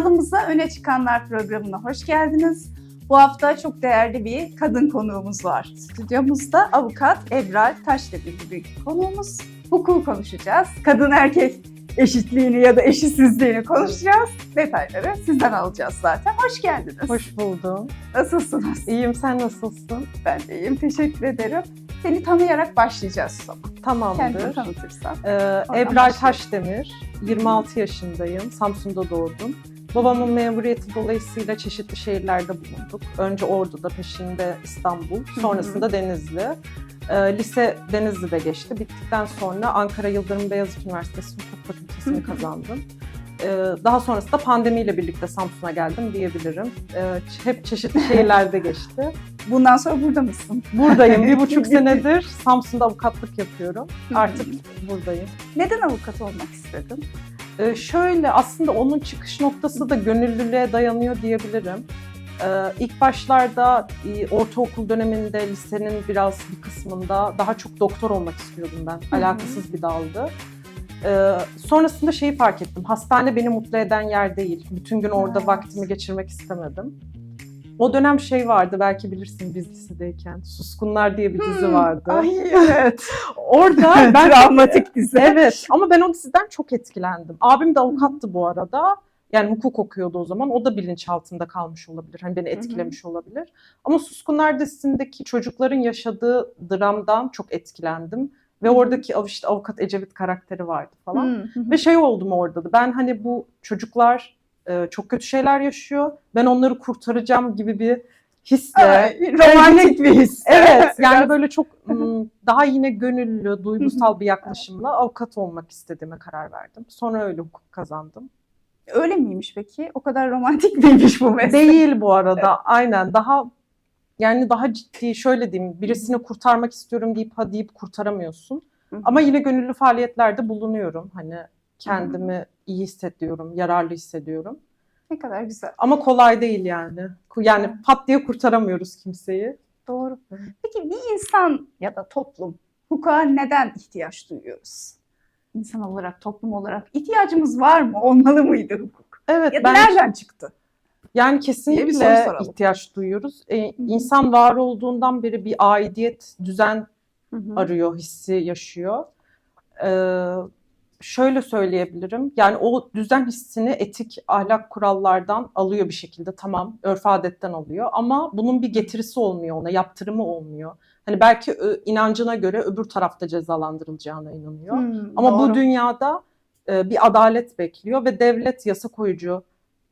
Kanalımıza Öne Çıkanlar programına hoş geldiniz. Bu hafta çok değerli bir kadın konuğumuz var. Stüdyomuzda avukat Ebrar Taşdemir gibi konuğumuz. Hukuk konuşacağız. Kadın erkek eşitliğini ya da eşitsizliğini konuşacağız. Detayları sizden alacağız zaten. Hoş geldiniz. Hoş buldum. Nasılsınız? İyiyim, sen nasılsın? Ben de iyiyim. Teşekkür ederim. Seni tanıyarak başlayacağız o zaman. Kendini Tamamdır. tanıtırsan. Ee, Ebrar başlayalım. Taşdemir, 26 yaşındayım, Samsun'da doğdum. Babamın memuriyeti dolayısıyla çeşitli şehirlerde bulunduk. Önce Ordu'da, peşinde İstanbul, sonrasında Denizli. Ee, lise Denizli'de geçti. Bittikten sonra Ankara Yıldırım Beyazıt Üniversitesi Hukuk Fakültesini kazandım. Ee, daha sonrasında pandemiyle birlikte Samsun'a geldim diyebilirim. Ee, hep çeşitli şehirlerde geçti. Bundan sonra burada mısın? Buradayım. Bir buçuk senedir Samsun'da avukatlık yapıyorum. Artık buradayım. Neden avukat olmak istedin? Ee, şöyle aslında onun çıkış noktası da gönüllülüğe dayanıyor diyebilirim. Ee, ilk başlarda e, ortaokul döneminde lisenin biraz bir kısmında daha çok doktor olmak istiyordum ben. Alakasız bir daldı. Ee, sonrasında şeyi fark ettim. Hastane beni mutlu eden yer değil. Bütün gün orada vaktimi geçirmek istemedim. O dönem şey vardı belki bilirsin biz lisedeyken. Suskunlar diye bir dizi Hmm, vardı. Ay evet. Orada ben Travmatik dizi. Evet ama ben o diziden çok etkilendim. Abim de avukattı bu arada. Yani hukuk okuyordu o zaman. O da bilinç altında kalmış olabilir. Hani beni etkilemiş olabilir. Ama Suskunlar dizisindeki çocukların yaşadığı dramdan çok etkilendim. Ve Hı oradaki işte avukat Ecevit karakteri vardı falan. Hı hı. Ve şey oldum orada da. Ben hani bu çocuklar e, çok kötü şeyler yaşıyor. Ben onları kurtaracağım gibi bir hisle. Ay, romantik bir his. Evet yani böyle çok daha yine gönüllü, duygusal bir yaklaşımla avukat olmak istediğime karar verdim. Sonra öyle hukuk kazandım. Öyle miymiş peki? O kadar romantik miymiş bu meslek? Değil bu arada aynen daha yani daha ciddi şöyle diyeyim birisini kurtarmak istiyorum deyip ha deyip kurtaramıyorsun. Ama yine gönüllü faaliyetlerde bulunuyorum. Hani kendimi iyi hissediyorum, yararlı hissediyorum. Ne kadar güzel. Ama kolay değil yani. Yani pat diye kurtaramıyoruz kimseyi. Doğru. Peki bir insan ya da toplum hukuka neden ihtiyaç duyuyoruz? İnsan olarak, toplum olarak ihtiyacımız var mı? Olmalı mıydı hukuk? Evet Ya da ben nereden çıktı? Yani kesinlikle ihtiyaç duyuyoruz. Ee, insan var olduğundan beri bir aidiyet, düzen Hı hı. arıyor, hissi yaşıyor. Ee, şöyle söyleyebilirim. Yani o düzen hissini etik, ahlak kurallardan alıyor bir şekilde. Tamam, örf adetten alıyor ama bunun bir getirisi olmuyor ona, yaptırımı olmuyor. Hani belki inancına göre öbür tarafta cezalandırılacağına inanıyor. Hmm, Ama doğru. bu dünyada e, bir adalet bekliyor ve devlet yasa koyucu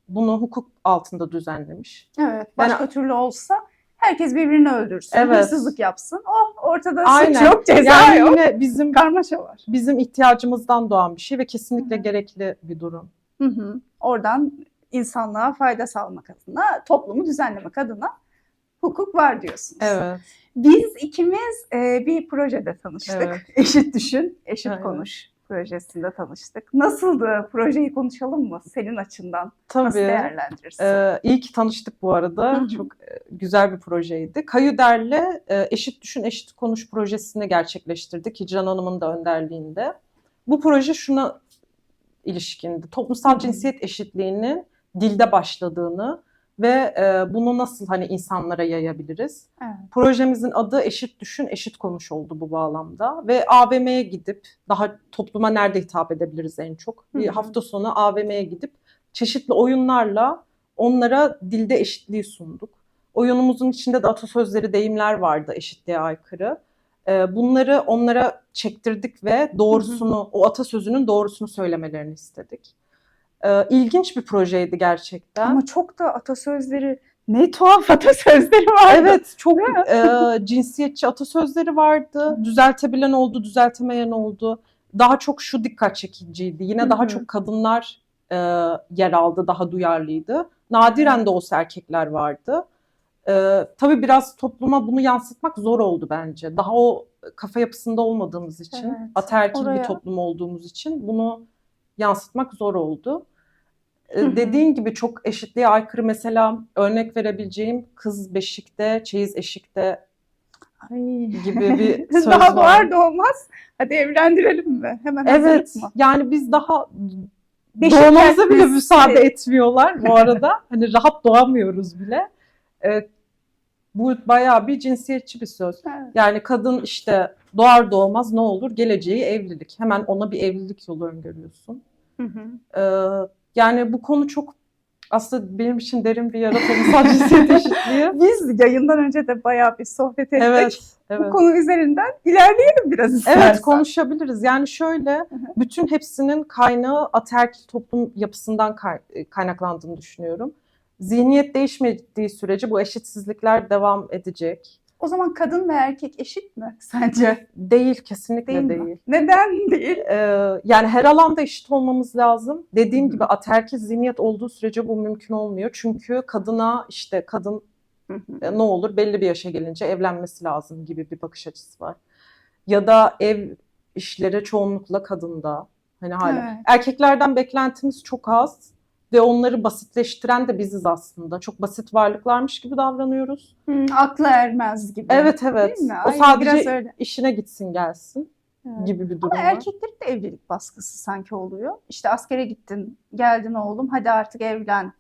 bunu hukuk altında düzenlemiş. Evet, başka Yani- türlü olsa herkes birbirini öldürsün, Evet. hırsızlık yapsın. Oh, ortada suç Aynen. yok, ceza Yani yok. yine bizim Karmaşa var. bizim ihtiyacımızdan doğan bir şey ve kesinlikle Hı hı. gerekli bir durum. Hı hı. Oradan insanlığa fayda sağlamak adına, toplumu düzenlemek adına hukuk var diyorsunuz. Evet. Biz ikimiz e, bir projede tanıştık. Evet. Eşit Düşün, Eşit Aynen. Konuş projesinde tanıştık. Nasıldı? Projeyi konuşalım mı? Senin açından nasıl Tabii. değerlendirirsin? Ee, iyi ki tanıştık bu arada. Çok e, güzel bir projeydi. Kayüder'le e, Eşit Düşün Eşit Konuş projesini gerçekleştirdik Hicran Hanım'ın da önderliğinde. Bu proje şuna ilişkindi. Toplumsal cinsiyet eşitliğinin dilde başladığını ve e, bunu nasıl hani insanlara yayabiliriz? Evet. Projemizin adı Eşit Düşün, Eşit Konuş oldu bu bağlamda. Ve AVM'ye gidip, daha topluma nerede hitap edebiliriz en çok? Bir Hı hı. hafta sonu AVM'ye gidip çeşitli oyunlarla onlara dilde eşitliği sunduk. Oyunumuzun içinde de atasözleri, deyimler vardı eşitliğe aykırı. Ee, Bunları onlara çektirdik ve doğrusunu, o atasözünün doğrusunu söylemelerini istedik. Ee, İlginç bir projeydi gerçekten. Ama çok da atasözleri, ne tuhaf atasözleri var. Evet çok e, cinsiyetçi atasözleri vardı. Düzeltebilen oldu, düzeltemeyen oldu. Daha çok şu dikkat çekiciydi. Yine Hı daha çok kadınlar e, yer aldı, daha duyarlıydı. Nadiren de olsa erkekler vardı. E, tabii biraz topluma bunu yansıtmak zor oldu bence. Daha o kafa yapısında olmadığımız için, Evet, ataerkil oraya- bir toplum olduğumuz için bunu yansıtmak zor oldu. Dediğin gibi çok eşitliğe aykırı mesela örnek verebileceğim kız beşikte, çeyiz eşikte Ay. gibi bir söz Daha var. doğar doğmaz. Hadi evlendirelim mi? Hemen Evet mı? yani biz daha Beşik Doğmamıza bile müsaade etmiyorlar bu arada. hani rahat doğamıyoruz bile. Ee, bu bayağı bir cinsiyetçi bir söz. Evet. Yani kadın işte doğar doğmaz ne olur geleceği evlilik. Hemen ona bir evlilik yolu öngörüyorsun. Hı hı. Ee, yani bu konu çok aslında benim için derin bir yara toplumsal cinsiyet eşitliği. Biz yayından önce de bayağı bir sohbet ettik. Evet, Bu evet. konu üzerinden ilerleyelim biraz istersen. Evet konuşabiliriz. Yani şöyle bütün hepsinin kaynağı ataerkil toplum yapısından kay- kaynaklandığını düşünüyorum. Zihniyet değişmediği sürece bu eşitsizlikler devam edecek. O zaman kadın ve erkek eşit mi sence? Değil kesinlikle Değil değil. mi? Neden değil? Ee, yani her alanda eşit olmamız lazım. Dediğim Hı hı. gibi ataerkil zihniyet olduğu sürece bu mümkün olmuyor. Çünkü kadına işte kadın Hı hı. e, ne olur belli bir yaşa gelince evlenmesi lazım gibi bir bakış açısı var. Ya da ev işleri çoğunlukla kadında. Hani hala Evet. erkeklerden beklentimiz çok az ve onları basitleştiren de biziz aslında. Çok basit varlıklarmış gibi davranıyoruz. Hı, akla ermez gibi. Evet evet. Değil mi? O Aynen, sadece işine gitsin gelsin Evet. gibi bir durum Ama var. erkeklerin de evlilik baskısı sanki oluyor. İşte askere gittin, geldin oğlum, hadi artık evlen.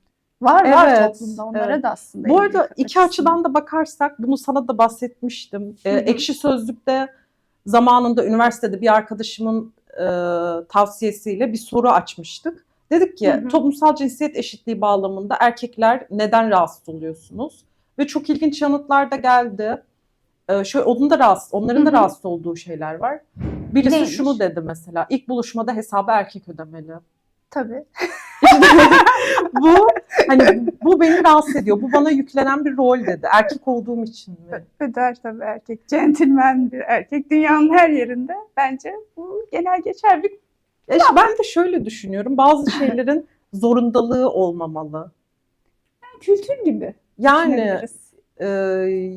Var var Evet, toplumda onlara evet. da aslında. Bu arada iki açıdan da bakarsak bunu sana da bahsetmiştim. Ee. Ekşi Sözlük'te zamanında üniversitede bir arkadaşımın e, tavsiyesiyle bir soru açmıştık. Dedik ki Hı hı. toplumsal cinsiyet eşitliği bağlamında erkekler neden rahatsız oluyorsunuz? Ve çok ilginç yanıtlar da geldi. Ee, şöyle onun da rahatsız, onların da Hı hı. rahatsız olduğu şeyler var. Birisi Neymiş? şunu dedi mesela. ilk buluşmada hesabı erkek ödemeli. Tabii. bu hani bu beni rahatsız ediyor. Bu bana yüklenen bir rol dedi. Erkek olduğum için mi? Öder tabii erkek. Centilmen bir erkek. Dünyanın her yerinde bence bu genel geçer bir E işte ben de şöyle düşünüyorum. Bazı şeylerin zorundalığı olmamalı. kültür gibi. Yani e,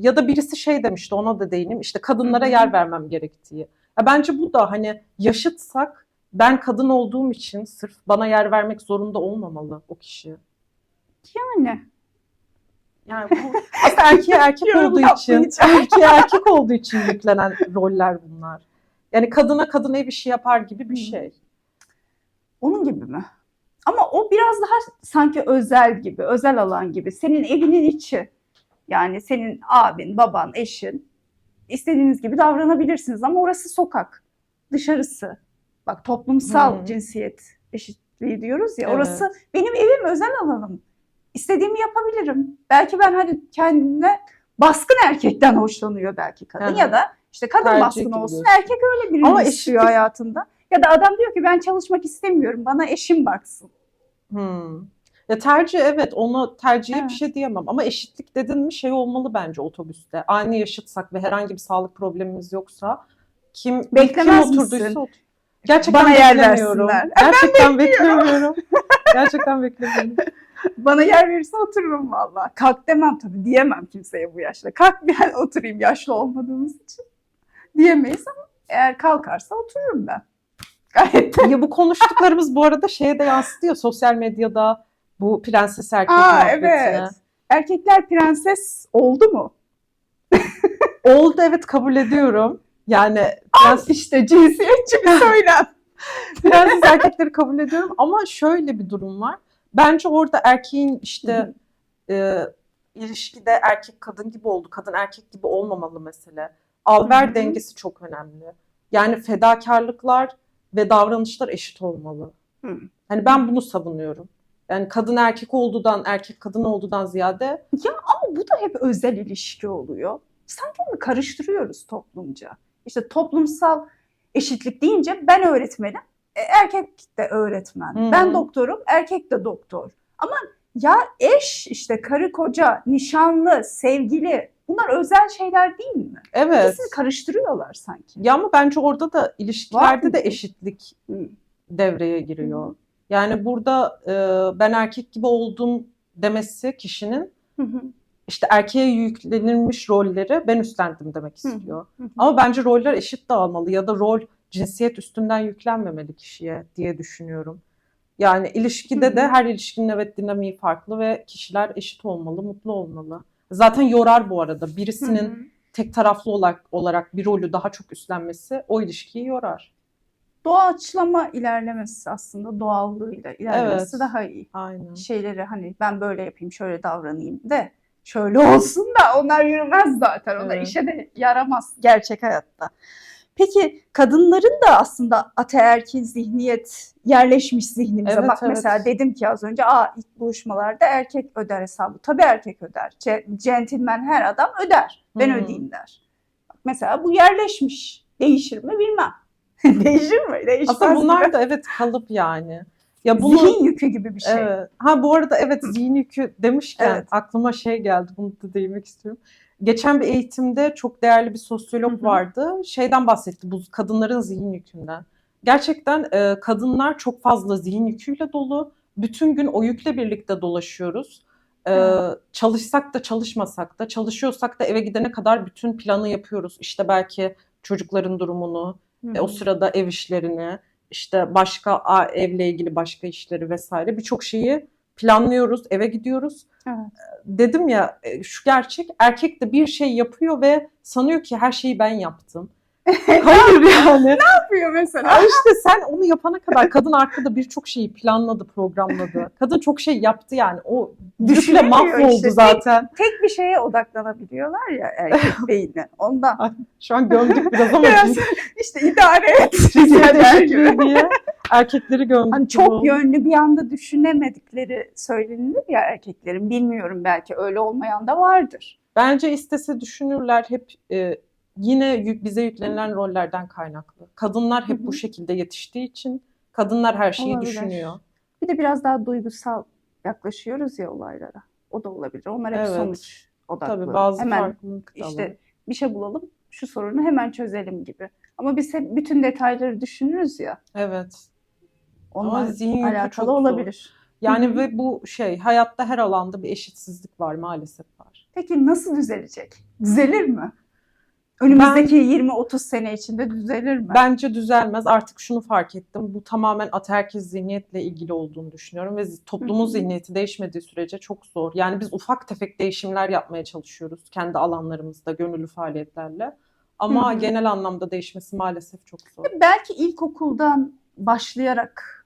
ya da birisi şey demişti ona da değineyim. İşte kadınlara yer vermem gerektiği. Ya bence bu da hani yaşıtsak ben kadın olduğum için sırf bana yer vermek zorunda olmamalı o kişi. Yani. Yani bu aslında erkeğe erkek olduğu için, erkeğe erkek olduğu için yüklenen roller bunlar. Yani kadına kadın ev işi yapar gibi bir şey. Onun gibi mi? Ama o biraz daha sanki özel gibi, özel alan gibi. Senin evinin içi. Yani senin abin, baban, eşin. istediğiniz gibi davranabilirsiniz ama orası sokak. Dışarısı. Bak toplumsal Hı. cinsiyet eşitliği diyoruz ya. Evet. Orası benim evim, özel alanım. İstediğimi yapabilirim. Belki ben hani kendine baskın erkekten hoşlanıyor belki kadın hı. ya da işte kadın Tercih baskın olsun, diyorsun. erkek öyle birini Ama istiyor eşitlik- hayatında. Ya da adam diyor ki ben çalışmak istemiyorum, bana eşim baksın. Hmm. Ya tercih evet ona tercihe Evet. bir şey diyemem ama eşitlik dedin mi şey olmalı bence otobüste. Aynı yaşıtsak ve herhangi bir sağlık problemimiz yoksa kim Beklemez kim oturduysa misin? otur. Gerçekten Bana yer versinler. Gerçekten beklemiyorum. Gerçekten beklemiyorum. Bana yer verirse otururum valla. Kalk demem tabii, diyemem kimseye bu yaşta. Kalk ben oturayım yaşlı olmadığımız için. Diyemeyiz ama eğer kalkarsa otururum ben. Gayet de. ya bu konuştuklarımız bu arada şeye de yansıdı ya sosyal medyada bu prenses erkek Aa muhabbetine. evet. Erkekler prenses oldu mu? Oldu evet kabul ediyorum. Yani prens, işte cinsiyetçi bir söylem. prenses erkekleri kabul ediyorum ama şöyle bir durum var. Bence orada erkeğin işte e, ilişkide erkek kadın gibi oldu, kadın erkek gibi olmamalı mesele. Al-ver dengesi çok önemli. Yani fedakarlıklar ve davranışlar eşit olmalı. Hı. Hani ben bunu savunuyorum. Yani kadın erkek olduğundan, erkek kadın olduğundan ziyade Ama bu da hep özel ilişki oluyor. Sanki onu karıştırıyoruz toplumca. İşte toplumsal eşitlik deyince ben öğretmenim, e, erkek de öğretmen. Hı. Ben doktorum, erkek de doktor. Ama ya eş, işte karı koca, nişanlı, sevgili bunlar özel şeyler değil mi? evet. İkisini karıştırıyorlar sanki. Ya ama bence orada da ilişkilerde de eşitlik devreye giriyor. Hı. Yani burada e, ben erkek gibi oldum demesi kişinin Hı hı, işte erkeğe yüklenilmiş rolleri ben üstlendim demek istiyor. hı hı. Ama bence roller eşit dağılmalı ya da rol cinsiyet üstünden yüklenmemeli kişiye diye düşünüyorum. Yani ilişkide Hı hı. de her ilişkinin evet dinamiği farklı ve kişiler eşit olmalı, mutlu olmalı. Zaten yorar bu arada. Birisinin Hı hı. tek taraflı olarak, olarak bir rolü daha çok üstlenmesi o ilişkiyi yorar. doğaçlama ilerlemesi aslında doğallığıyla ilerlemesi Evet. daha iyi. Aynen. Şeyleri hani ben böyle yapayım, şöyle davranayım de şöyle olsun da onlar yürümez zaten. Onlar Evet. işe de yaramaz gerçek hayatta. Peki kadınların da aslında ataerkil zihniyet yerleşmiş zihnimize. Evet, Bak evet. mesela dedim ki az önce aa ilk buluşmalarda erkek öder hesabı. Tabii erkek öder. Ce- Centilmen her adam öder. Ben hı. ödeyeyim der. Bak mesela bu yerleşmiş. Değişir mi bilmem. Değişir mi? Değişmez Aslında bunlar da evet kalıp yani. Ya bunu Zihin yükü gibi bir şey. Evet. Ha bu arada evet zihin yükü demişken Evet. aklıma şey geldi. Bunu da değinmek istiyorum. Geçen bir eğitimde çok değerli bir sosyolog vardı. Şeyden bahsetti bu kadınların zihin yükünden. Gerçekten e, kadınlar çok fazla zihin yüküyle dolu. Bütün gün o yükle birlikte dolaşıyoruz. E. Çalışsak da çalışmasak da çalışıyorsak da eve gidene kadar bütün planı yapıyoruz. İşte belki çocukların durumunu, e, o sırada ev işlerini, işte başka evle ilgili başka işleri vesaire birçok şeyi planlıyoruz, eve gidiyoruz. Evet. Dedim ya e, şu gerçek erkek de bir şey yapıyor ve sanıyor ki her şeyi ben yaptım. Hayır yani. Ne yapıyor mesela? Ay işte sen onu yapana kadar kadın arkada birçok şeyi planladı, programladı. Kadın çok şey yaptı yani. O düşle mahvoldu işte. zaten. Tek bir şeye odaklanabiliyorlar ya erkek beyni. Ondan. Şu an gömdük biraz ama Biraz işte idare et. eşitliği diye erkekleri gömdük. Hani çok yönlü bir anda düşünemedikleri söylenilir ya erkeklerin. Bilmiyorum belki öyle olmayan da vardır. Bence istese düşünürler hep e, yine yük, bize yüklenilen rollerden kaynaklı. Kadınlar hep Hı hı. bu şekilde yetiştiği için kadınlar her şeyi Olabilir. düşünüyor. Bir de biraz daha duygusal yaklaşıyoruz ya olaylara. O da olabilir. Onlar hep Evet. sonuç odaklı. Tabii bazı Hemen farklılık da işte bir şey bulalım, şu sorunu hemen çözelim gibi. Ama biz hep bütün detayları düşünürüz ya. Evet. Onlar zihin alakalı çok olabilir. Yani ve bu şey hayatta her alanda bir eşitsizlik var maalesef var. Peki nasıl düzelecek? Düzelir mi? Önümüzdeki 20-30 sene içinde düzelir mi? Bence düzelmez. Artık şunu fark ettim. Bu tamamen ataerkil zihniyetle ilgili olduğunu düşünüyorum ve toplumun zihniyeti değişmediği sürece çok zor. Yani biz ufak tefek değişimler yapmaya çalışıyoruz kendi alanlarımızda gönüllü faaliyetlerle. Ama genel anlamda değişmesi maalesef çok zor. Belki ilkokuldan başlayarak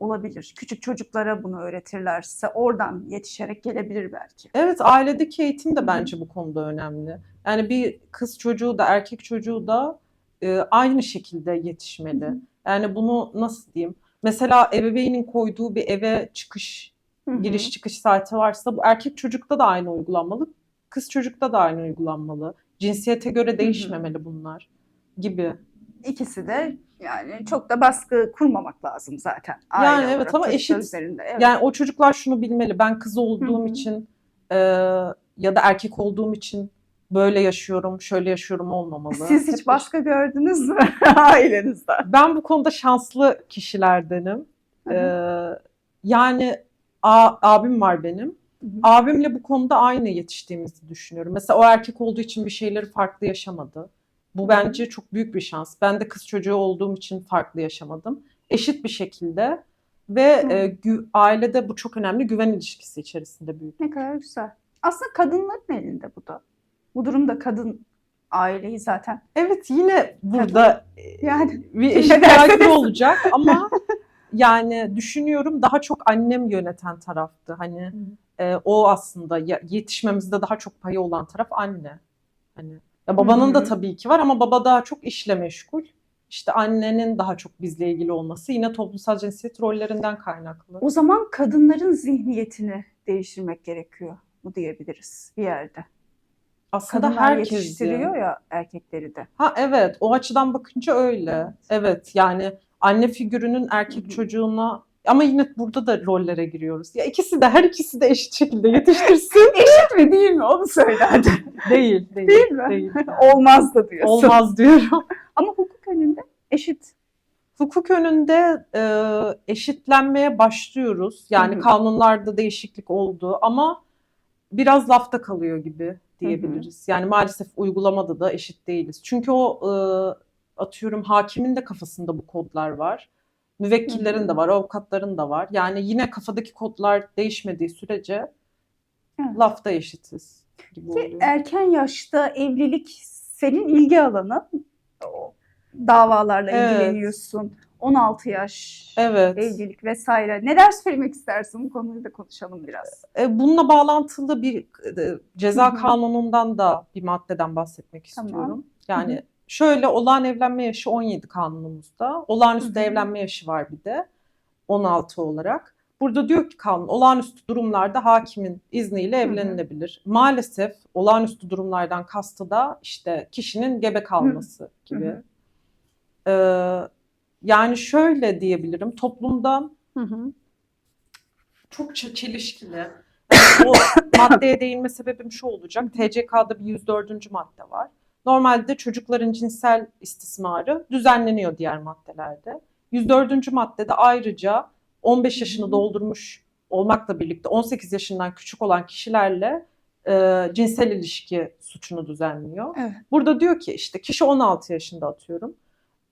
olabilir. Küçük çocuklara bunu öğretirlerse oradan yetişerek gelebilir belki. Evet, ailedeki eğitim de bence bu konuda önemli. Yani bir kız çocuğu da erkek çocuğu da e, aynı şekilde yetişmeli. Yani bunu nasıl diyeyim? Mesela ebeveynin koyduğu bir eve çıkış giriş çıkış saati varsa bu erkek çocukta da aynı uygulanmalı, kız çocukta da aynı uygulanmalı. Cinsiyete göre değişmemeli bunlar gibi. İkisi de yani çok da baskı kurmamak lazım zaten. Yani aile evet olarak ama çocuklar eşit. Üzerinde. Evet. Yani o çocuklar şunu bilmeli. Ben kız olduğum Hı hı. için e, ya da erkek olduğum için böyle yaşıyorum, şöyle yaşıyorum olmamalı. Siz hiç Hep- baskı gördünüz mü ailenizde? Ben bu konuda şanslı kişilerdenim. Hı hı. Ee, yani a- abim var benim. Hı hı. Abimle bu konuda aynı yetiştiğimizi düşünüyorum. Mesela o erkek olduğu için bir şeyleri farklı yaşamadı. Bu bence çok büyük bir şans. Ben de kız çocuğu olduğum için farklı yaşamadım. Eşit bir şekilde ve Hı. e, gü- ailede bu çok önemli güven ilişkisi içerisinde büyüdüm. Ne kadar güzel. Aslında kadınların elinde bu da. Bu durumda kadın aileyi zaten Evet yine burada e, yani bir eşit desin. olacak ama yani düşünüyorum daha çok annem yöneten taraftı. Hani e, o aslında yetişmemizde daha çok payı olan taraf anne. Hani ya babanın Hı da tabii ki var ama baba daha çok işle meşgul. İşte annenin daha çok bizle ilgili olması yine toplumsal cinsiyet rollerinden kaynaklı. o zaman kadınların zihniyetini değiştirmek gerekiyor mu diyebiliriz bir yerde. Aslında Kadınlar herkes yetiştiriyor ya erkekleri de. Ha evet o açıdan bakınca öyle. Evet. Evet yani anne figürünün erkek çocuğuna ama yine burada da rollere giriyoruz. Ya ikisi de her ikisi de eşit şekilde yetiştirsin. Eşit mi değil mi onu söyle hadi. değil, değil. Değil mi? Değil. Olmaz da diyorsun. Olmaz diyorum. Ama hukuk önünde eşit. Hukuk önünde e, eşitlenmeye başlıyoruz. Yani Hı hı. kanunlarda değişiklik oldu ama biraz lafta kalıyor gibi diyebiliriz. Yani maalesef uygulamada da eşit değiliz. Çünkü o e, atıyorum hakimin de kafasında bu kodlar var. Müvekkillerin de var, avukatların da var. Yani yine kafadaki kodlar değişmediği sürece Evet. lafta eşitiz gibi oluyor. erken yaşta evlilik senin ilgi alanın. O davalarla Evet. ilgileniyorsun. 16 yaş, Evet. evlilik vesaire. Neler söylemek istersin? Bu konuyu da konuşalım biraz. E, bununla bağlantılı bir e, ceza kanunundan da bir maddeden bahsetmek Tamam. istiyorum. Yani şöyle olağan evlenme yaşı 17 kanunumuzda. Olağanüstü Hı hı. evlenme yaşı var bir de 16 olarak. Burada diyor ki kanun olağanüstü durumlarda hakimin izniyle evlenilebilir. Maalesef olağanüstü durumlardan kastı da işte kişinin gebe kalması gibi. hı. Ee, yani şöyle diyebilirim toplumda Hı hı. çok çelişkili. O maddeye değinme sebebim şu olacak. TCK'da bir 104. madde var. Normalde çocukların cinsel istismarı düzenleniyor diğer maddelerde. 104. maddede ayrıca 15 yaşını doldurmuş olmakla birlikte 18 yaşından küçük olan kişilerle e, cinsel ilişki suçunu düzenliyor. Evet. Burada diyor ki işte kişi 16 yaşında atıyorum.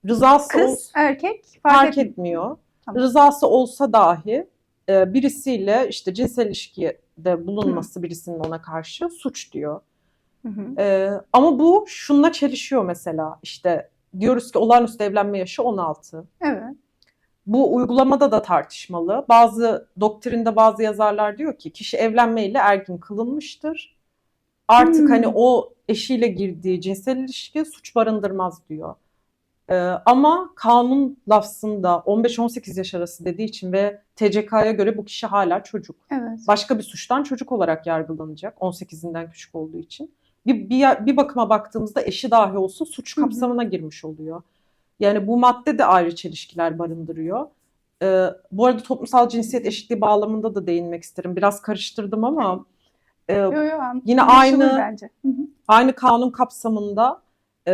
Rızası Kız, erkek fark, fark etmiyor. etmiyor. Tamam. Rızası olsa dahi e, birisiyle işte cinsel ilişkide bulunması birisinin ona karşı suç diyor. Hı hı. Ama bu şununla çelişiyor mesela işte diyoruz ki olağanüstü evlenme yaşı 16. Evet. Bu uygulamada da tartışmalı. Bazı doktrinde bazı yazarlar diyor ki kişi evlenmeyle ergin kılınmıştır. Artık Hmm. hani o eşiyle girdiği cinsel ilişki suç barındırmaz diyor. Ee, ama kanun lafzında 15-18 yaş arası dediği için ve TCK'ya göre bu kişi hala çocuk. Evet. Başka bir suçtan çocuk olarak yargılanacak 18'inden küçük olduğu için. Bir, bir, bir bakıma baktığımızda eşi dahi olsa suç kapsamına girmiş oluyor. Yani bu madde de ayrı çelişkiler barındırıyor. Ee, bu arada toplumsal cinsiyet eşitliği bağlamında da değinmek isterim. Biraz karıştırdım ama e, Yo, yo, Yine aynı- bence. Hı hı. aynı kanun kapsamında e,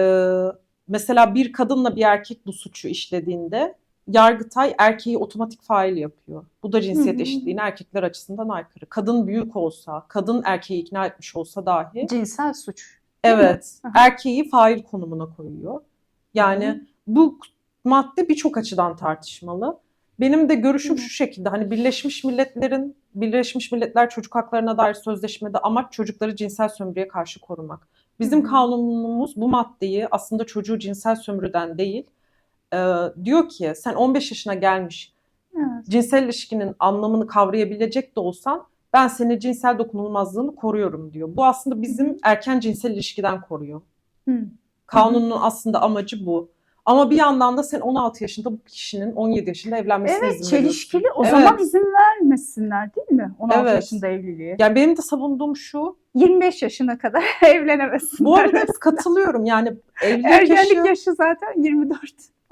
mesela bir kadınla bir erkek bu suçu işlediğinde Yargıtay erkeği otomatik fail yapıyor. Bu da cinsiyet eşitliğine erkekler açısından aykırı. Kadın büyük olsa, kadın erkeği ikna etmiş olsa dahi Cinsel suç. Evet erkeği fail konumuna koyuyor. Yani bu madde birçok açıdan tartışmalı. Benim de görüşüm şu şekilde hani Birleşmiş Milletler'in Birleşmiş Milletler Çocuk Haklarına dair sözleşmede amaç çocukları cinsel sömürüye karşı korumak. Bizim kanunumuz bu maddeyi aslında çocuğu cinsel sömürüden değil e, diyor ki sen 15 yaşına gelmiş Evet. cinsel ilişkinin anlamını kavrayabilecek de olsan ben seni cinsel dokunulmazlığını koruyorum diyor. Bu aslında bizim erken cinsel ilişkiden koruyor. Hı. Kanunun aslında amacı bu. Ama bir yandan da sen 16 yaşında bu kişinin 17 yaşında evlenmesine Evet izin veriyorsun. çelişkili. O Evet. zaman izin vermesinler değil mi? 16 Evet. yaşında evliliğe. Yani benim de savunduğum şu. 25 yaşına kadar evlenemesinler. Bu arada katılıyorum. Yani evlilik Ergenlik yaşı yaşı zaten 24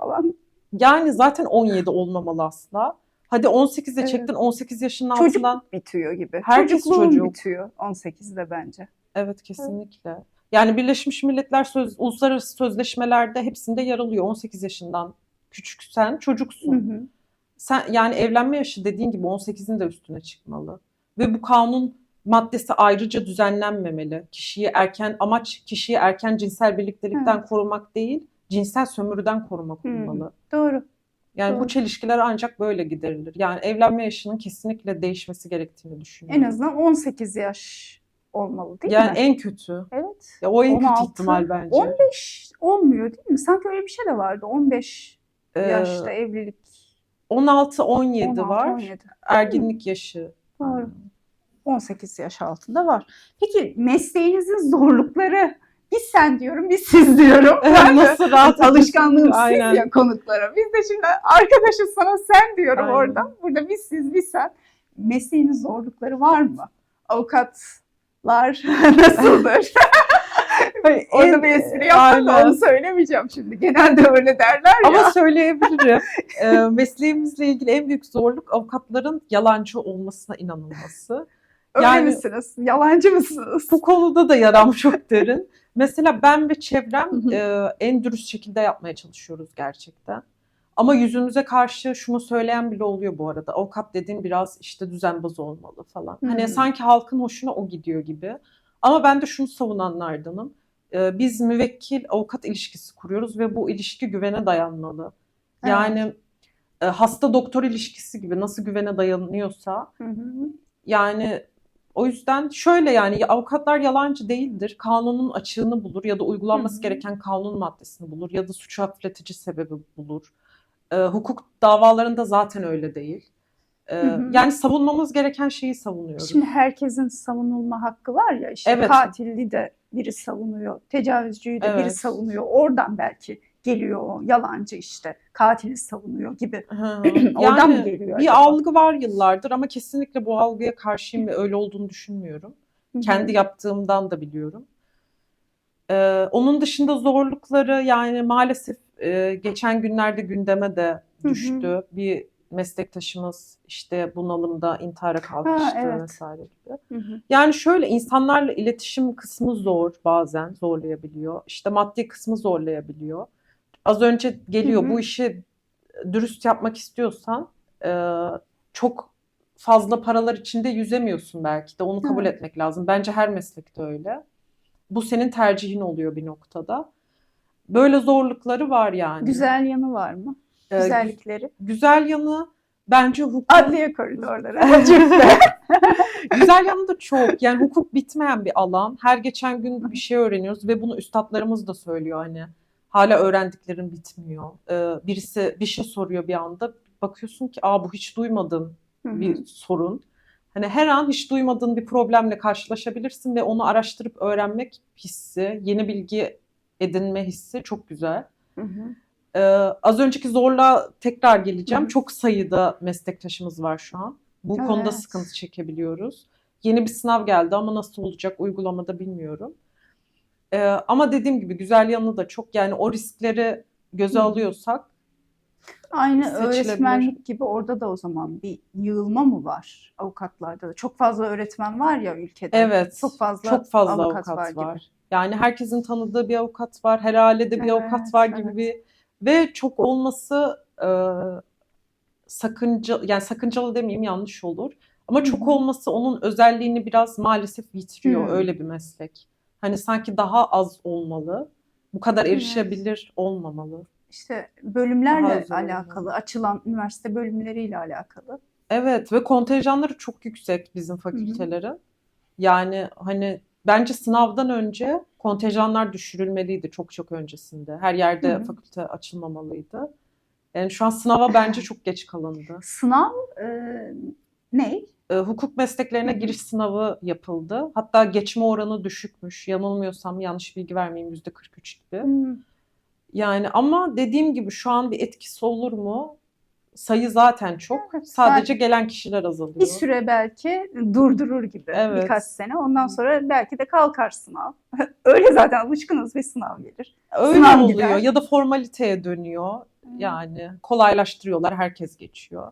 falan. yani zaten 17 olmamalı asla. Hadi 18'e Evet. çektin 18 yaşının Çocuk altından. bitiyor gibi. Herkes Çocukluğun çocuk. bitiyor 18'de bence. Evet kesinlikle. Yani Birleşmiş Milletler söz, uluslararası sözleşmelerde hepsinde yer alıyor. 18 yaşından küçüksen çocuksun. Hı hı. Sen yani evlenme yaşı dediğin gibi 18'in de üstüne çıkmalı. Ve bu kanun maddesi ayrıca düzenlenmemeli. Kişiyi erken amaç kişiyi erken cinsel birliktelikten Evet. korumak değil, cinsel sömürüden korumak olmalı. Doğru. Yani Doğru. bu çelişkiler ancak böyle giderilir. Yani evlenme yaşının kesinlikle değişmesi gerektiğini En düşünüyorum. azından 18 yaş olmalı değil yani mi? en kötü. Evet. Ya o en 16, kötü ihtimal bence. 15 olmuyor değil mi? Sanki öyle bir şey de vardı. 15 Ee, yaşta evlilik. 16-17 16, var. 17. Erginlik yaşı. Doğru. 18 yaş altında var. Peki mesleğinizin zorlukları biz sen diyorum, biz siz diyorum. Ben Nasıl rahat alışkanlığım siz ya konuklara. Biz de şimdi arkadaşız sana sen diyorum Aynen. oradan. Burada biz siz, biz sen. Mesleğinin zorlukları var mı? Avukatlar nasıldır? Hayır, Orada en- bir espri yaptım da onu söylemeyeceğim şimdi. Genelde öyle derler ya. Ama söyleyebilirim. Ee, mesleğimizle ilgili en büyük zorluk avukatların yalancı olmasına inanılması. öyle yani- misiniz? Yalancı mısınız? Bu konuda da yaram çok derin. Mesela ben ve çevrem Hı hı. e, en dürüst şekilde yapmaya çalışıyoruz gerçekten. Ama yüzümüze karşı şunu söyleyen bile oluyor bu arada. Avukat dediğin biraz işte düzenbaz olmalı falan. Hı. Hani sanki halkın hoşuna o gidiyor gibi. Ama ben de şunu savunanlardanım. E, biz müvekkil avukat ilişkisi kuruyoruz ve bu ilişki güvene dayanmalı. Evet. Yani e, hasta doktor ilişkisi gibi nasıl güvene dayanıyorsa Hı hı. yani o yüzden şöyle yani ya avukatlar yalancı değildir. Kanunun açığını bulur ya da uygulanması Hı hı. gereken kanun maddesini bulur ya da suçu hafifletici sebebi bulur. E, hukuk davalarında zaten öyle değil. E, Hı hı. Yani savunmamız gereken şeyi savunuyoruz. Şimdi herkesin savunulma hakkı var ya işte Evet. katilli de biri savunuyor, tecavüzcüyü de biri Evet. savunuyor. Oradan belki geliyor yalancı işte katili savunuyor gibi. Oradan mı yani geliyor bir acaba? algı var yıllardır ama kesinlikle bu algıya karşıyım ve öyle olduğunu düşünmüyorum. Hı hı. Kendi yaptığımdan da biliyorum. Ee, onun dışında zorlukları yani maalesef e, geçen günlerde gündeme de düştü. Bir meslektaşımız işte bunalımda intihara kalkıştı evet. vesaire gibi. Hı hı. Yani şöyle insanlarla iletişim kısmı zor bazen zorlayabiliyor. İşte maddi kısmı zorlayabiliyor. Az önce geliyor Hı hı. bu işi dürüst yapmak istiyorsan e, çok fazla paralar içinde yüzemiyorsun belki de onu kabul Evet. etmek lazım. Bence her meslekte öyle. Bu senin tercihin oluyor bir noktada. Böyle zorlukları var yani. Güzel yanı var mı? Ee, Güzellikleri. güzel yanı bence hukuk Adliye koridorları. Güzel yanı da çok. Yani hukuk bitmeyen bir alan. Her geçen gün bir şey öğreniyoruz ve bunu üstadlarımız da söylüyor hani. Hala öğrendiklerin bitmiyor. Ee, birisi bir şey soruyor bir anda. Bakıyorsun ki aa bu hiç duymadığım bir sorun. Hani her an hiç duymadığın bir problemle karşılaşabilirsin ve onu araştırıp öğrenmek hissi, yeni bilgi edinme hissi çok güzel. Hı hı. Ee, az önceki zorluğa tekrar geleceğim. Hı. Çok sayıda meslektaşımız var şu an. Bu konuda Evet. sıkıntı çekebiliyoruz. Yeni bir sınav geldi ama nasıl olacak uygulamada bilmiyorum. Ee, ama dediğim gibi güzel yanı da çok. Yani o riskleri göze alıyorsak Aynı Seçilebilir. öğretmenlik gibi orada da o zaman bir yığılma mı var avukatlarda da? Çok fazla öğretmen var ya ülkede. evet Çok fazla, çok fazla avukat, avukat, var. var. gibi. Yani herkesin tanıdığı bir avukat var. Her ailede bir avukat Evet, var gibi evet. bir ve çok olması e, sakınca yani sakıncalı demeyeyim yanlış olur. Ama çok olması onun özelliğini biraz maalesef yitiriyor. Hı. Öyle bir meslek. Hani sanki daha az olmalı. Bu kadar Evet. erişebilir olmamalı. İşte bölümlerle Daha alakalı, açılan üniversite bölümleriyle alakalı. Evet ve kontenjanları çok yüksek bizim fakültelerin. Yani hani bence sınavdan önce kontenjanlar düşürülmeliydi çok çok öncesinde. Her yerde Hı hı. fakülte açılmamalıydı. Yani şu an sınava bence çok geç kalındı. Sınav e, ne? Ee, hukuk mesleklerine giriş sınavı yapıldı. Hatta geçme oranı düşükmüş. Yanılmıyorsam yanlış bilgi vermeyeyim %43 gibi. Hmm, Yani ama dediğim gibi şu an bir etkisi olur mu? Sayı zaten çok. Evet, Sadece gelen kişiler azalıyor. Bir süre belki durdurur gibi Evet. birkaç sene. Ondan sonra belki de kalkar sınav. Öyle zaten alışkınız bir sınav gelir. Öyle sınav oluyor gider. ya da formaliteye dönüyor. Yani kolaylaştırıyorlar, herkes geçiyor.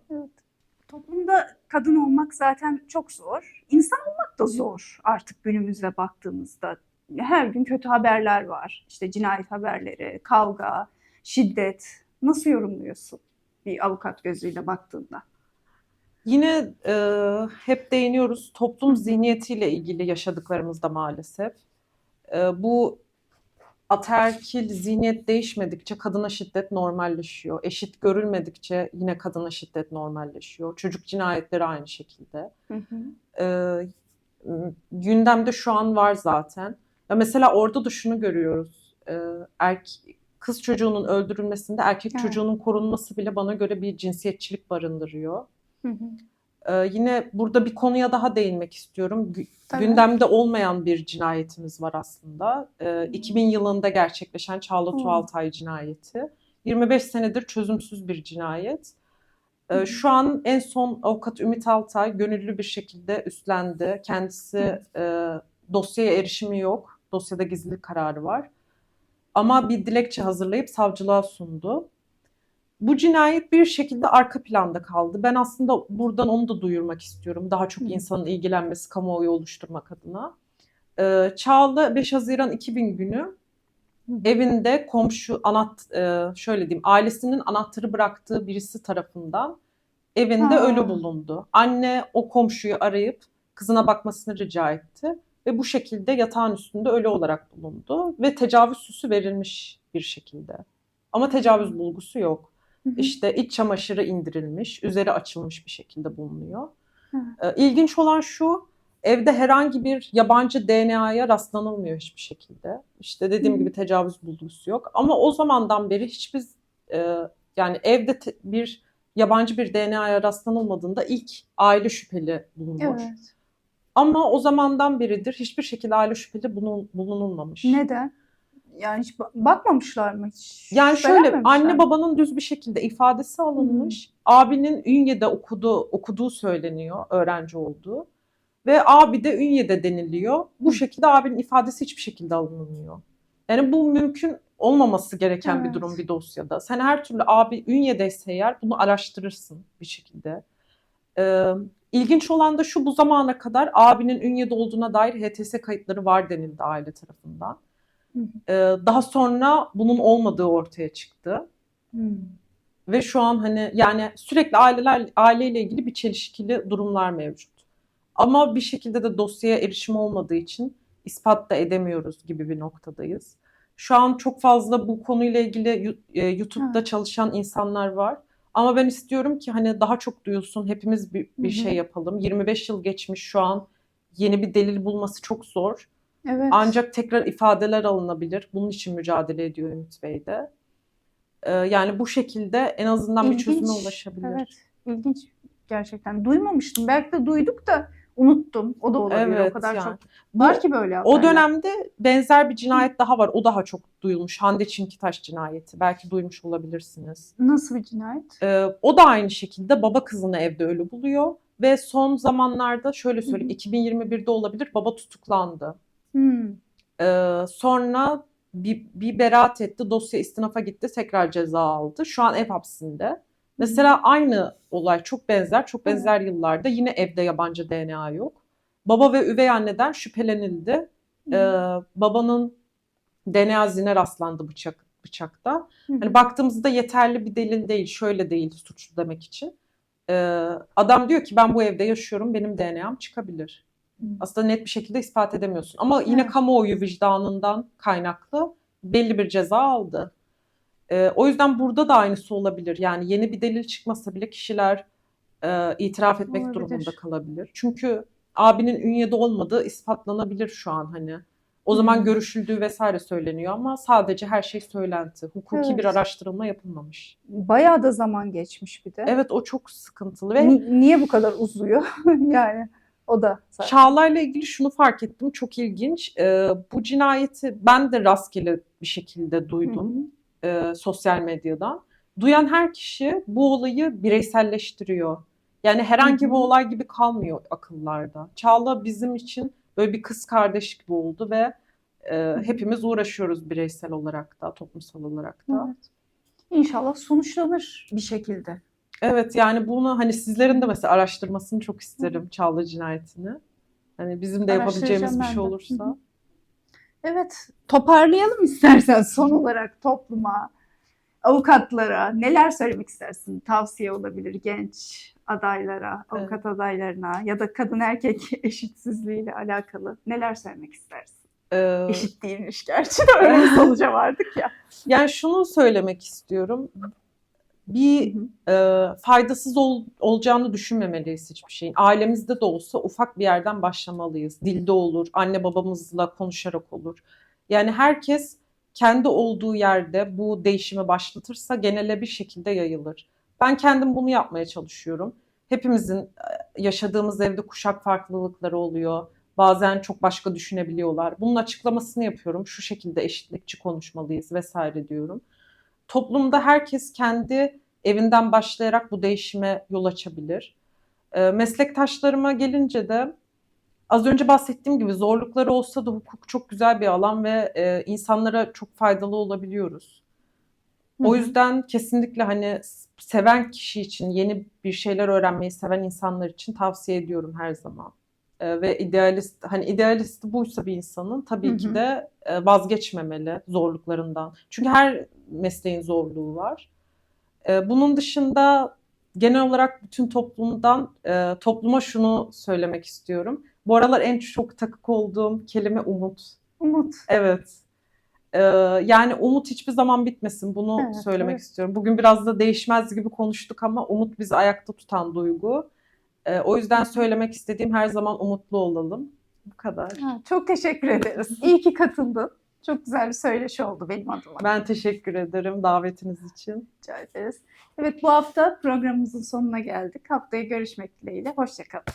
Toplumda kadın olmak zaten çok zor. İnsan olmak da zor artık günümüze baktığımızda. Her gün kötü haberler var. İşte cinayet haberleri, kavga, şiddet. Nasıl yorumluyorsun bir avukat gözüyle baktığında? Yine e, hep değiniyoruz toplum zihniyetiyle ilgili yaşadıklarımızda maalesef. E, bu ataerkil zihniyet değişmedikçe kadına şiddet normalleşiyor. Eşit görülmedikçe yine kadına şiddet normalleşiyor. Çocuk cinayetleri aynı şekilde. E, m- gündemde şu an var zaten. Ya mesela orada da şunu görüyoruz. E, erk- kız çocuğunun öldürülmesinde erkek Evet. çocuğunun korunması bile bana göre bir cinsiyetçilik barındırıyor. Hı hı. Ee, yine burada bir konuya daha değinmek istiyorum. Gü- Tabii. Gündemde olmayan bir cinayetimiz var aslında. Ee, 2000 yılında gerçekleşen Çağla Hmm. Tuğaltay cinayeti. 25 senedir çözümsüz bir cinayet. Ee, Hı. Şu an en son avukat Ümit Altay gönüllü bir şekilde üstlendi. Kendisi e, dosyaya erişimi yok. Dosyada gizlilik kararı var. Ama bir dilekçe hazırlayıp savcılığa sundu. Bu cinayet bir şekilde arka planda kaldı. Ben aslında buradan onu da duyurmak istiyorum. Daha çok insanın ilgilenmesi, kamuoyu oluşturmak adına. Ee, Çağla 5 Haziran 2000 günü evinde komşu anaht e, şöyle diyeyim ailesinin anahtarı bıraktığı birisi tarafından evinde Ha. ölü bulundu. Anne o komşuyu arayıp kızına bakmasını rica etti ve bu şekilde yatağın üstünde ölü olarak bulundu ve tecavüz süsü verilmiş bir şekilde. Ama tecavüz bulgusu yok. İşte iç çamaşırı indirilmiş, üzeri açılmış bir şekilde bulunuyor. Hı. Ee, İlginç olan şu, evde herhangi bir yabancı DNA'ya rastlanılmıyor hiçbir şekilde. İşte dediğim Hı. gibi tecavüz bulgusu yok. Ama o zamandan beri hiçbir e, Yani evde te- bir yabancı bir DNA'ya rastlanılmadığında ilk aile şüpheli bulunur. Evet. Ama o zamandan beridir hiçbir şekilde aile şüpheli bulun- bulunulmamış. Neden? Yani hiç ba- bakmamışlar mı hiç? Yani şöyle anne babanın düz bir şekilde ifadesi alınmış. Abinin Ünye'de okuduğu, okuduğu söyleniyor, öğrenci olduğu. Ve abi de Ünye'de deniliyor. Bu şekilde abinin ifadesi hiçbir şekilde alınmıyor. Yani bu mümkün olmaması gereken bir Evet. durum bir dosyada. Sen her türlü abi Ünye'deyse eğer bunu araştırırsın bir şekilde. Ee, ilginç olan da şu bu zamana kadar abinin Ünye'de olduğuna dair HTS kayıtları var denildi aile tarafından. Ee, daha sonra bunun olmadığı ortaya çıktı. Hmm. Ve şu an hani yani sürekli aileler aileyle ilgili bir çelişkili durumlar mevcut. Ama bir şekilde de dosyaya erişim olmadığı için ispat da edemiyoruz gibi bir noktadayız. Şu an çok fazla bu konuyla ilgili e, YouTube'da Evet. çalışan insanlar var. Ama ben istiyorum ki hani daha çok duyulsun, hepimiz bir, bir Hı hı. şey yapalım. 25 yıl geçmiş şu an yeni bir delil bulması çok zor. Evet. Ancak tekrar ifadeler alınabilir. Bunun için mücadele ediyor Ümit Bey de. Ee, yani bu şekilde en azından bir çözüme İlginç. ulaşabilir. Evet. İlginç gerçekten. Duymamıştım. Belki de duyduk da unuttum. O da olabilir. Evet, o kadar yani. çok Bu- var ki böyle O haberler. dönemde benzer bir cinayet daha var. O daha çok duyulmuş. Hande Çinkitaş cinayeti. Belki duymuş olabilirsiniz. Nasıl bir cinayet? Ee, o da aynı şekilde baba kızını evde ölü buluyor. Ve son zamanlarda şöyle söyleyeyim Hı 2021'de olabilir baba tutuklandı. Hmm. Ee, sonra bir, bir beraat etti. Dosya istinafa gitti. Tekrar ceza aldı. Şu an ev hapsinde. Mesela aynı olay çok benzer. Çok benzer yıllarda yine evde yabancı DNA yok. Baba ve üvey anneden şüphelenildi. Ee, babanın DNA izine rastlandı bıçak bıçakta. Hani baktığımızda yeterli bir delil değil, şöyle değil suçlu demek için. Ee, adam diyor ki ben bu evde yaşıyorum, benim DNA'm çıkabilir. Aslında net bir şekilde ispat edemiyorsun. Ama yine kamuoyu vicdanından kaynaklı belli bir ceza aldı. Ee, o yüzden burada da aynısı olabilir. Yani yeni bir delil çıkmasa bile kişiler e, itiraf etmek Olabilir. durumunda kalabilir. Çünkü abinin Ünye'de olmadığı ispatlanabilir şu an hani. O zaman Hı. görüşüldüğü vesaire söyleniyor ama sadece her şey söylenti. Hukuki bir Evet. araştırma yapılmamış. Bayağı da zaman geçmiş bir de. Evet o çok sıkıntılı ve Ni- niye bu kadar uzuyor? yani o da zaten. Çağla'yla ilgili şunu fark ettim çok ilginç. Ee, bu cinayeti ben de rastgele bir şekilde duydum e, sosyal medyadan. Duyan her kişi bu olayı bireyselleştiriyor. Yani herhangi bir olay gibi kalmıyor akıllarda. Çağla bizim için böyle bir kız kardeş gibi oldu ve e, hepimiz uğraşıyoruz bireysel olarak da, toplumsal olarak da. Evet. İnşallah sonuçlanır bir şekilde. Evet yani bunu hani sizlerin de mesela araştırmasını çok isterim Çağla cinayetini. Hani bizim de yapabileceğimiz bir ben şey de. olursa. Hı hı. Evet, toparlayalım istersen son olarak topluma, avukatlara neler söylemek istersin? Tavsiye olabilir genç adaylara, Evet. avukat adaylarına ya da kadın erkek eşitsizliğiyle alakalı neler söylemek istersin? Ee, Eşit değilmiş gerçi de öyle bir sonuca vardık ya. yani şunu söylemek istiyorum. Bir Hı e, faydasız ol- olacağını düşünmemeliyiz hiçbir şeyin. Ailemizde de olsa ufak bir yerden başlamalıyız. Dilde olur, anne babamızla konuşarak olur. Yani herkes kendi olduğu yerde bu değişimi başlatırsa genele bir şekilde yayılır. Ben kendim bunu yapmaya çalışıyorum. Hepimizin e, yaşadığımız evde kuşak farklılıkları oluyor. Bazen çok başka düşünebiliyorlar. Bunun açıklamasını yapıyorum. Şu şekilde eşitlikçi konuşmalıyız vesaire diyorum. Toplumda herkes kendi evinden başlayarak bu değişime yol açabilir. E, meslektaşlarıma gelince de az önce bahsettiğim gibi zorlukları olsa da hukuk çok güzel bir alan ve e, insanlara çok faydalı olabiliyoruz. O hı. yüzden kesinlikle hani seven kişi için, yeni bir şeyler öğrenmeyi seven insanlar için tavsiye ediyorum her zaman. E, ve idealist, hani idealisti buysa bir insanın tabii Hı hı. ki de e, vazgeçmemeli zorluklarından. Çünkü her mesleğin zorluğu var. E, bunun dışında genel olarak bütün toplumdan e, topluma şunu söylemek istiyorum. Bu aralar en çok takık olduğum kelime umut. Umut. Evet. Ee, yani umut hiçbir zaman bitmesin. Bunu Evet, söylemek evet. istiyorum. Bugün biraz da değişmez gibi konuştuk ama umut bizi ayakta tutan duygu. Ee, o yüzden söylemek istediğim her zaman umutlu olalım. Bu kadar. Ha, çok teşekkür ederiz. İyi ki katıldın. Çok güzel bir söyleşi oldu benim adıma. Ben teşekkür ederim davetiniz için. Rica ederiz. Evet bu hafta programımızın sonuna geldik. Haftaya görüşmek dileğiyle. Hoşçakalın.